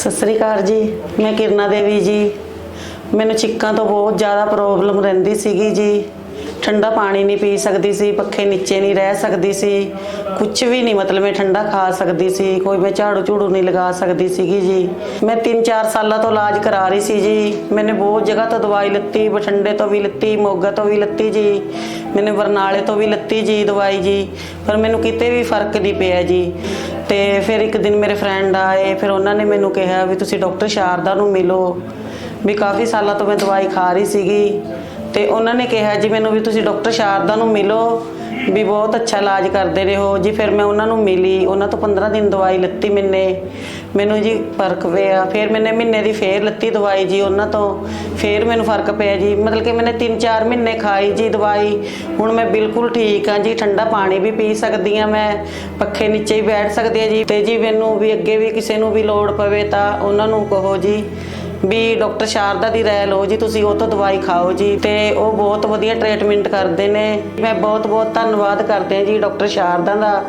ਸਤਿ ਸ੍ਰੀ ਅਕਾਲ ਜੀ, ਮੈਂ ਕਿਰਨਾ ਦੇਵੀ ਜੀ। ਮੈਨੂੰ ਚਿੱਕਾਂ ਤੋਂ ਬਹੁਤ ਜ਼ਿਆਦਾ ਪ੍ਰੋਬਲਮ ਰਹਿੰਦੀ ਸੀਗੀ ਜੀ। ਠੰਡਾ ਪਾਣੀ ਨਹੀਂ ਪੀ ਸਕਦੀ ਸੀ, ਪੱਖੇ ਨੀਚੇ ਨਹੀਂ ਰਹਿ ਸਕਦੀ ਸੀ। ਕੁਝ ਵੀ ਨਹੀਂ, ਮਤਲਬ ਮੈਂ ਠੰਡਾ ਖਾ ਸਕਦੀ ਸੀ, ਕੋਈ ਮੈਂ ਝਾੜੂ ਝੂੜੂ ਨਹੀਂ ਲਗਾ ਸਕਦੀ ਸੀਗੀ ਜੀ। ਮੈਂ 3-4 ਸਾਲਾਂ ਤੋਂ ਇਲਾਜ ਕਰਾ ਰਹੀ ਸੀ ਜੀ। ਮੈਨੇ ਬਹੁਤ ਜਗ੍ਹਾ ਤੋਂ ਦਵਾਈ ਲਿੱਤੀ, ਬਠਿੰਡੇ ਤੋਂ ਵੀ ਲਿੱਤੀ, ਮੋਗਾ ਤੋਂ ਵੀ ਲਿੱਤੀ ਜੀ। ਮੈंने ਬਰਨਾਲੇ ਤੋਂ ਵੀ ਲਿੱਤੀ ਜੀ, ਦਵਾਈ ਜੀ, ਪਰ ਮੈਨੂੰ ਕਿਤੇ ਵੀ ਫ਼ਰਕ ਨਹੀਂ ਪਿਆ ਜੀ। ਤੇ ਫਿਰ ਇੱਕ ਦਿਨ ਮੇਰੇ ਫਰੈਂਡ ਆਏ, ਫਿਰ ਉਹਨਾਂ ਨੇ ਮੈਨੂੰ ਕਿਹਾ ਵੀ ਤੁਸੀਂ ਡਾਕਟਰ ਸ਼ਾਰਦਾ ਨੂੰ ਮਿਲੋ। ਵੀ ਕਾਫੀ ਸਾਲਾਂ ਤੋਂ ਮੈਂ ਦਵਾਈ ਖਾ ਰਹੀ ਸੀਗੀ। ਤੇ ਉਹਨਾਂ ਨੇ ਕਿਹਾ ਜੀ ਮੈਨੂੰ ਵੀ ਤੁਸੀਂ ਡਾਕਟਰ ਸ਼ਾਰਦਾ ਨੂੰ ਮਿਲੋ। ਵੀ ਬਹੁਤ ਅੱਛਾ ਇਲਾਜ ਕਰਦੇ ਰਹੇ। ਹੋ ਜੀ ਫਿਰ ਮੈਂ ਉਹਨਾਂ ਨੂੰ ਮਿਲੀ, ਉਹਨਾਂ ਤੋਂ 15 ਦਿਨ ਦਵਾਈ ਲਿੱਤੀ ਮੈਨੇ। ਮੈਨੂੰ ਜੀ ਫ਼ਰਕ ਪਿਆ। ਫਿਰ ਮੈਨੇ ਮਹੀਨੇ ਦੀ ਫੇਰ ਲਿੱਤੀ ਦਵਾਈ ਜੀ ਉਹਨਾਂ ਤੋਂ। ਫੇਰ ਮੈਨੂੰ ਫ਼ਰਕ ਪਿਆ ਜੀ। ਮਤਲਬ ਕਿ ਮੈਨੇ 3-4 ਮਹੀਨੇ ਖਾਈ ਜੀ ਦਵਾਈ। ਹੁਣ ਮੈਂ ਬਿਲਕੁਲ ਠੀਕ ਹਾਂ ਜੀ। ਠੰਡਾ ਪਾਣੀ ਵੀ ਪੀ ਸਕਦੀ ਹਾਂ ਮੈਂ। ਪੱਖੇ ਨੀਚੇ ਹੀ ਬੈਠ ਸਕਦੀ ਹਾਂ ਜੀ। ਤੇ ਜੀ ਮੈਨੂੰ ਵੀ ਅੱਗੇ ਵੀ ਕਿਸੇ ਨੂੰ ਵੀ ਲੋੜ ਪਵੇ ਤਾਂ ਉਹਨਾਂ ਨੂੰ ਕਹੋ ਜੀ। ਵੀ ਡਾਕਟਰ ਸ਼ਾਰਦਾ ਦੀ ਰਾਇ ਲਓ ਜੀ, ਤੁਸੀਂ ਉਹ ਤੋਂ ਦਵਾਈ ਖਾਓ ਜੀ ਤੇ ਉਹ ਬਹੁਤ ਵਧੀਆ ਟ੍ਰੀਟਮੈਂਟ ਕਰਦੇ ਨੇ। ਮੈਂ ਬਹੁਤ ਬਹੁਤ ਧੰਨਵਾਦ ਕਰਦੇ ਹਾਂ ਜੀ ਡਾਕਟਰ ਸ਼ਾਰਦਾ ਦਾ।